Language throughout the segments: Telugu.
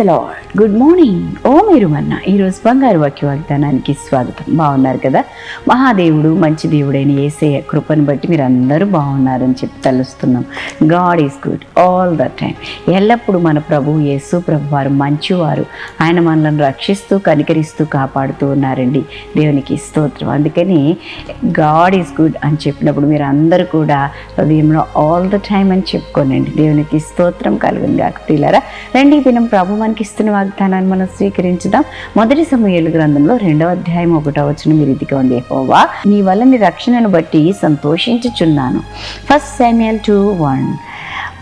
ద లార్డ్ గుడ్ మార్నింగ్ ఓ మీరు మన్న ఈరోజు బంగారు వాక్య వాగ్దానానికి స్వాగతం. బాగున్నారు కదా? మహాదేవుడు మంచి దేవుడైన ఏసే కృపను బట్టి మీరు అందరూ బాగున్నారని చెప్పి తలుస్తున్నాం. God is good all the time ఎల్లప్పుడూ మన ప్రభు యేసు ప్రభు వారు మంచివారు. ఆయన మనల్ని రక్షిస్తూ కనికరిస్తూ కాపాడుతూ ఉన్నారండి. దేవునికి స్తోత్రం. అందుకని గాడ్ ఈజ్ గుడ్ అని చెప్పినప్పుడు మీరు అందరూ కూడా హృదయంలో ఆల్ ద టైం అని చెప్పుకోనండి. దేవునికి స్తోత్రం కలుగుంది కాకపోతే రండి ఈ దినం ప్రభు మనకి ఇస్తున్న వాగ్దానాన్ని మనం స్వీకరించుదాం. మొదటి సమయాలు గ్రంథంలో రెండవ అధ్యాయం ఒకటో వచ్చిన మీరు ఇదిగా ఉంది. హోవా నీ వల్ల నీ రక్షణను బట్టి సంతోషించుచున్నాను. First Samuel two one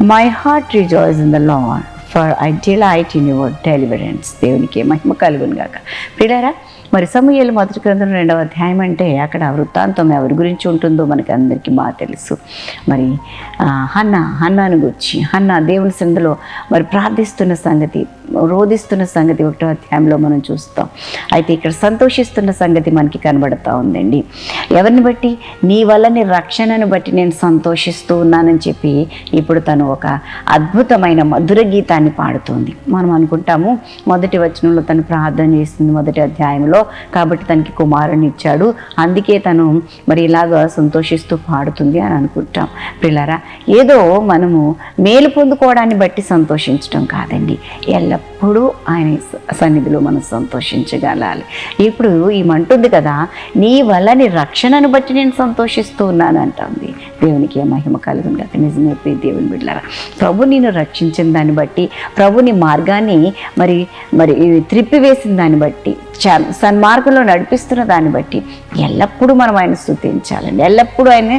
my heart rejoices in the Lord for I delight in your deliverance దేవునికి మహిమ కలుగును గాక. ప్రియులారా మరి సమూహలు మొదటి గ్రంథం రెండవ అధ్యాయం అంటే అక్కడ వృత్తాంతం ఎవరి గురించి ఉంటుందో మనకి అందరికీ బాగా తెలుసు. మరి హన్న హన్నాను గురించి. హన్న దేవుని సందులో మరి ప్రార్థిస్తున్న సంగతి రోధిస్తున్న సంగతి ఒకటో అధ్యాయంలో మనం చూస్తాం. అయితే ఇక్కడ సంతోషిస్తున్న సంగతి మనకి కనబడతా ఉందండి. ఎవరిని బట్టి? నీ వల్లని రక్షణను బట్టి నేను సంతోషిస్తూ ఉన్నానని చెప్పి ఇప్పుడు తను ఒక అద్భుతమైన మధుర గీతాన్ని పాడుతుంది. మనం అనుకుంటాము మొదటి వచనంలో తను ప్రార్థన చేస్తుంది మొదటి అధ్యాయంలో కాబట్టి తనకి కుమారుని ఇచ్చాడు. అందుకే తను మరి ఇలాగ సంతోషిస్తూ పాడుతుంది అని అనుకుంటాం. పిల్లరా ఏదో మనము మేలు పొందుకోవడాన్ని బట్టి సంతోషించడం కాదండి. ఎల్లప్పుడూ ఆయన సన్నిధిలో మనం సంతోషించగలాలి. ఇప్పుడు ఈమంటుంది కదా నీ వల్ల రక్షణను బట్టి నేను సంతోషిస్తూ ఉన్నాను అంటుంది దేవునికి ఏ మహిమ కలుగును కదా నిజమే ప్రియ దేవుని బిడ్డలారా ప్రభు నేను రక్షించిన దాన్ని బట్టి ప్రభుని మార్గాన్ని మరి మరి త్రిప్పివేసిన దాన్ని బట్టి చ- సన్మార్గంలో నడిపిస్తున్న దాన్ని బట్టి ఎల్లప్పుడూ మనం ఆయన స్థుతించాలండి. ఎల్లప్పుడూ ఆయన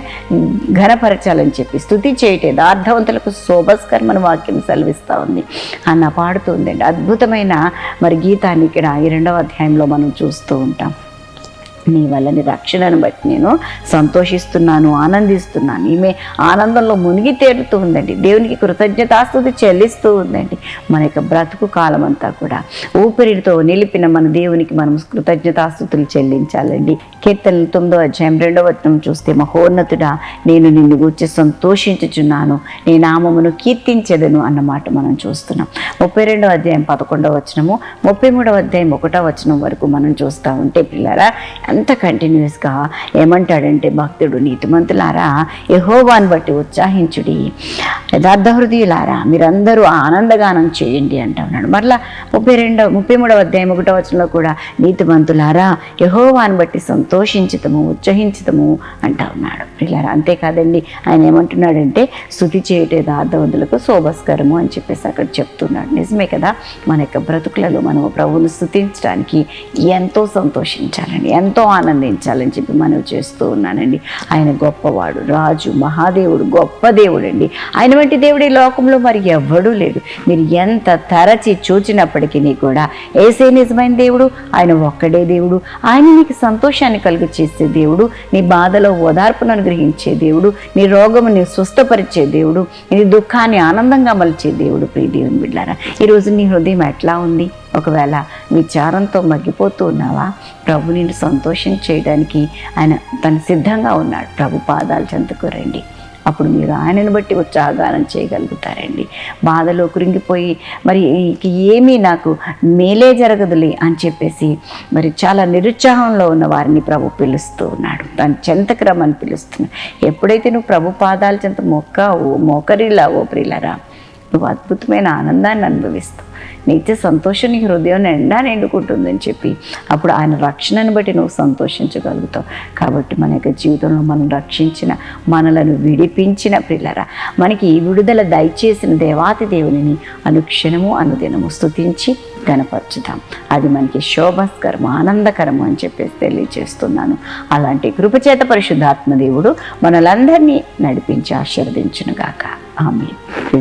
ఘనపరచాలని చెప్పి స్థుతి చేయటే యథార్థవంతులకు శోభస్కరమైన వాక్యం సెలవిస్తూ ఉంది. అన్న పాడుతుందండి అద్భుతమైన మరి గీతాన్ని ఇక్కడ ఈ రెండవ అధ్యాయంలో మనం చూస్తూ ఉంటాం. నీ వల్ల నీ రక్షణను బట్టి నేను సంతోషిస్తున్నాను ఆనందిస్తున్నాను. ఈమె ఆనందంలో మునిగి తేలుతూ ఉందండి. దేవునికి కృతజ్ఞతాస్తుతి చెల్లిస్తూ ఉందండి. మన యొక్క బ్రతుకు కాలం అంతా కూడా ఊపిరితో నిలిపిన మన దేవునికి మనం కృతజ్ఞతాస్తుతులు చెల్లించాలండి. కీర్తనలు తొమ్మిదో అధ్యాయం రెండవ వచనం చూస్తే మహోన్నతుడా నేను నిన్ను గూర్చి సంతోషించుచున్నాను. నీ నామమును కీర్తించెదను అన్నమాట మనం చూస్తున్నాం. ముప్పై రెండవ అధ్యాయం పదకొండవ వచనము ముప్పై మూడవ అధ్యాయం ఒకటో వచనం వరకు మనం చూస్తూ ఉంటే పిల్లరా అంత కంటిన్యూస్గా ఏమంటాడంటే భక్తుడు నీతిమంతులారా యహోవాని బట్టి ఉత్సాహించుడి. యథార్థ హృదయులారా మీరందరూ ఆనందగానం చేయండి అంటా ఉన్నాడు. మరలా ముప్పై రెండవ ముప్పై మూడవ అధ్యాయం ఒకటో వచనంలో కూడా నీతిమంతులారా యహోవాని బట్టి సంతోషించుతము ఉత్సహించుతము అంటా ఉన్నాడు. పిల్లారా అంతేకాదండి ఆయన ఏమంటున్నాడంటే స్థుతి చేయటే యథార్థవంతులకు శోభస్కరము అని చెప్పేసి అక్కడ చెప్తున్నాడు. నిజమే కదా మన యొక్క బ్రతుకులలో మనం ప్రభువును స్థుతించడానికి ఎంతో సంతోషించాలండి. ఎంతో ఆనందించాలని చెప్పి మనవి చేస్తూ ఉన్నానండి. ఆయన గొప్పవాడు రాజు మహాదేవుడు గొప్ప దేవుడు అండి ఆయన వంటి దేవుడు ఈ లోకంలో మరి ఎవ్వడూ లేడు. మీరు ఎంత తరచి చూచినప్పటికీ కూడా ఏసే నిజమైన దేవుడు ఆయన ఒక్కడే దేవుడు ఆయన నీకు సంతోషాన్ని కలుగు చేసే దేవుడు నీ బాధలో ఓదార్పును అనుగ్రహించే దేవుడు నీ రోగముని స్వస్థపరిచే దేవుడు నీ దుఃఖాన్ని ఆనందంగా మలిచే దేవుడు ప్రియ దేవుని బిడ్డారా ఈరోజు నీ హృదయం ఎట్లా ఉంది? ఒకవేళ విచారంతో మగ్గిపోతూ ఉన్నావా? ప్రభు నిన్ను సంతోషం చేయడానికి ఆయన తను సిద్ధంగా ఉన్నాడు. ప్రభు పాదాలు చెంతకు రండి. అప్పుడు మీరు ఆయనను బట్టి ఉత్సాహగానం చేయగలుగుతారండి. బాధలో కృంగిపోయి మరి ఏమీ నాకు మేలే జరగదులే అని చెప్పేసి మరి చాలా నిరుత్సాహంలో ఉన్న వారిని ప్రభు పిలుస్తూ ఉన్నాడు. తన చెంతకు రమ్మని పిలుస్తున్నాడు. ఎప్పుడైతే నువ్వు ప్రభు పాదాల చెంత మొక్కావో మోకరిల్లావో ప్రియులరా నువ్వు అద్భుతమైన ఆనందాన్ని అనుభవిస్తావు. నిత్య సంతోషం నీ హృదయం నిండా నిండుకుంటుందని చెప్పి అప్పుడు ఆయన రక్షణను బట్టి నువ్వు సంతోషించగలుగుతావు. కాబట్టి మన యొక్క జీవితంలో మనం రక్షించిన మనలను విడిపించిన పిల్లరా మనకి ఈ విడుదల దయచేసిన దేవాతి దేవునిని అనుక్షణము అనుదినము స్థుతించి కనపరచుదాం. అది మనకి శోభస్కరము ఆనందకరము అని చెప్పేసి తెలియజేస్తున్నాను అలాంటి కృపచేత పరిశుద్ధాత్మ దేవుడు మనలందరినీ నడిపించి ఆశీర్వదించునుగాక. ఆమె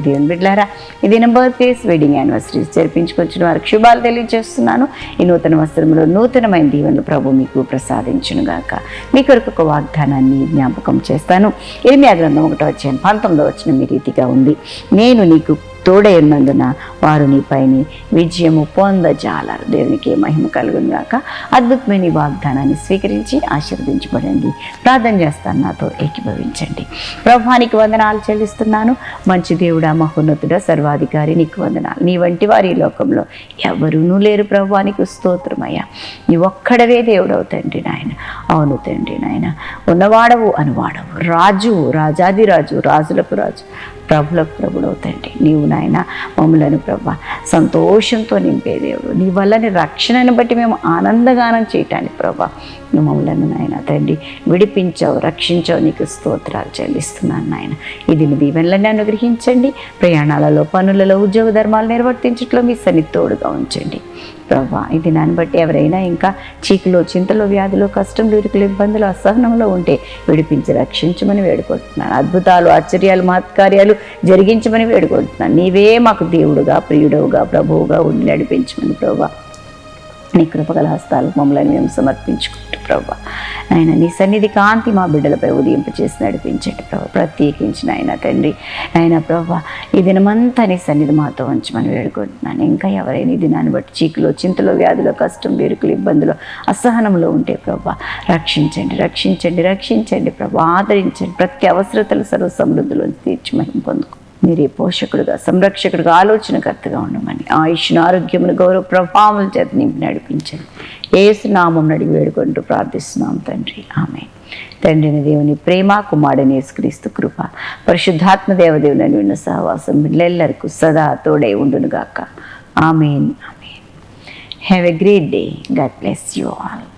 దేవుని బిడ్లారా ఇది నా బర్త్డేస్ వెడ్డింగ్ యానివర్సరీస్ జరిపించుకొచ్చిన వారికి శుభాలు తెలియజేస్తున్నాను ఈ నూతన వస్త్రంలో నూతనమైన దీవెనలు ప్రభు మీకు ప్రసాదించును గాక మీ కొరకు ఒక వాగ్దానాన్ని జ్ఞాపకం చేస్తాను. ఎనిమిది గ్రంథం ఒకటో వచ్చాను పంతొమ్మిదో వచ్చిన మీ రీతిగా ఉంది. నేను నీకు తోడై ఉన్నందున వారు నీపైని విజయము పొందజాలరు. దేవునికి మహిమ కలుగును గాక. అద్భుతమైన వాగ్దానాన్ని స్వీకరించి ఆశీర్వదించబడండి. ప్రార్థన చేస్తాను నాతో ఏకీభవించండి. ప్రభానికి వందనాలు చెల్లిస్తున్నాను. మంచి దేవుడా మహోన్నతుడ సర్వాధికారి నీకు వందనాలు. నీ వంటి వారి లోకంలో ఎవరునూ లేరు ప్రభానికి స్తోత్రమయ్యా. నీ ఒక్కడవే దేవుడవు తండ్రి నాయన. అవును తండ్రి నాయన. ఉన్నవాడవు అనువాడవు. రాజువు రాజాదిరాజు రాజులకు రాజు. ప్రభులకు ప్రభుడవు తండ్రి నీవు నాయన మమ్మలను ప్రభ సంతోషంతో నింపే దేవుడు. నీ వల్లని రక్షణను బట్టి మేము ఆనందగానం చేయటానికి ప్రభ నువ్వు మమ్మలను నాయన తండ్రి విడిపించావు రక్షించావు. నీకు స్తోత్రాలు చెల్లిస్తున్నాను నాయన. ఇది నీ దీవెనలన్నీ అనుగ్రహించండి. ప్రయాణాలలో పనులలో ఉద్యోగ ధర్మాలు నిర్వర్తించట్లో మీ సన్నిధి తోడుగా ఉంచండి. ప్రభా. ఇది దాన్ని బట్టి ఎవరైనా ఇంకా చీకులో చింతలో వ్యాధిలో కష్టం ఇరుకులు ఇబ్బందులు అసహనంలో ఉంటే విడిపించి రక్షించమని వేడుకుంటున్నాను. అద్భుతాలు ఆశ్చర్యాలు మహత్కార్యాలు జరిగించమని వేడుకుంటున్నాను. నీవే మాకు దేవుడుగా ప్రియుడవుగా ప్రభువుగా ఉండి నడిపించమని ప్రభా. నీ కృపగల హస్తాలకు మమ్మల్ని మేము సమర్పించుకుంటూ ప్రభా ఆయన నీ సన్నిధి కాంతి మా బిడ్డలపై ఉదయింపచేసి నడిపించండి ప్రభా ప్రత్యేకించిన ఆయన తండ్రి. ఆయన ప్రభు ఈ దినమంతా నీ సన్నిధి మాతో ఉంచమని వేడుకుంటున్నాను. ఇంకా ఎవరైనా ఈ దినాన్ని బట్టి చీకులో చింతలో వ్యాధులు కష్టం వేరుకులు ఇబ్బందులు అసహనంలో ఉంటే ప్రభు రక్షించండి రక్షించండి రక్షించండి ప్రభు ఆదరించండి. ప్రతి అవసరతలు సర్వ సమృద్ధిలో తీర్చి మహిమ పొందుకో మీరే పోషకుడుగా సంరక్షకుడుగా ఆలోచనకర్తగా ఉండమని. ఆయుష్ను ఆరోగ్యమును గౌరవ ప్రభావం చేత నింపి నడిపించండి. ఏసు నామం అడిగి వేడుకుంటూ ప్రార్థిస్తున్నాం తండ్రి. ఆమె తండ్రిని దేవుని ప్రేమ కుమారుని యేసుక్రీస్తు కృప పరిశుద్ధాత్మ దేవదేవుని విన్న సహవాసం పిల్లెల్లరికూ సదా తోడై ఉండునుగాక. Amen. Amen. Have a great day God bless you all